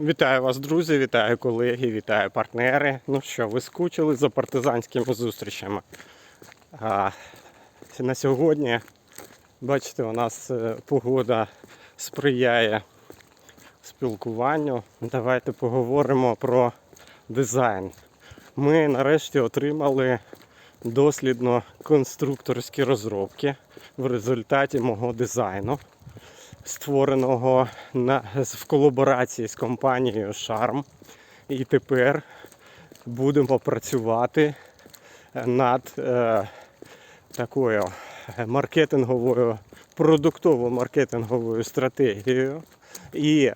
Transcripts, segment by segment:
Вітаю вас, друзі, вітаю колеги, вітаю партнери. Ну що, ви скучили за партизанськими зустрічами? А, на сьогодні, бачите, у нас е, погода сприяє спілкуванню. Давайте поговоримо про дизайн. Ми нарешті отримали дослідно-конструкторські розробки в результаті мого дизайну створеного на, в колаборації з компанією Charm. І тепер будемо працювати над е, такою маркетинговою, продуктово-маркетинговою стратегією і е,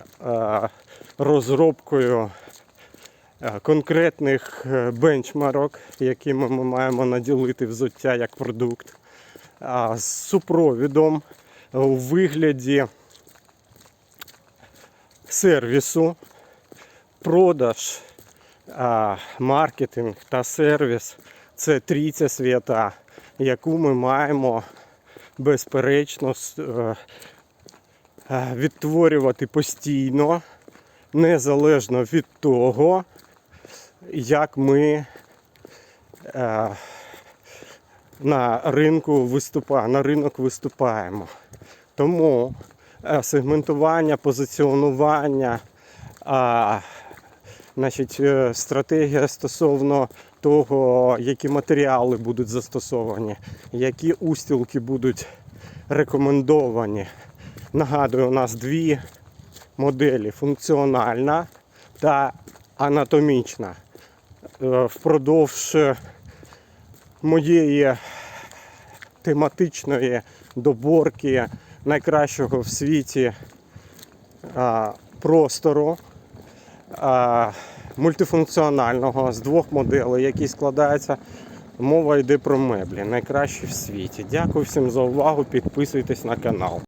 розробкою е, конкретних е, бенчмарок, якими ми маємо наділити взуття як продукт, з супровідом у вигляді сервісу, продаж, маркетинг та сервіс це трійця свята, яку ми маємо безперечно е, е, відтворювати постійно, незалежно від того, як ми е, на ринку виступаємо, на ринок виступаємо. Тому сегментування, позиціонування, а, значить, е, стратегія стосовно того, які матеріали будуть застосовані, які устілки будуть рекомендовані. Нагадую, у нас дві моделі функціональна та анатомічна. Е, Впродовж моєї тематичної доборки найкращого в світі а, простору а, мультифункціонального з двох моделей, які складаються. Мова йде про меблі, найкращі в світі. Дякую всім за увагу. Підписуйтесь на канал.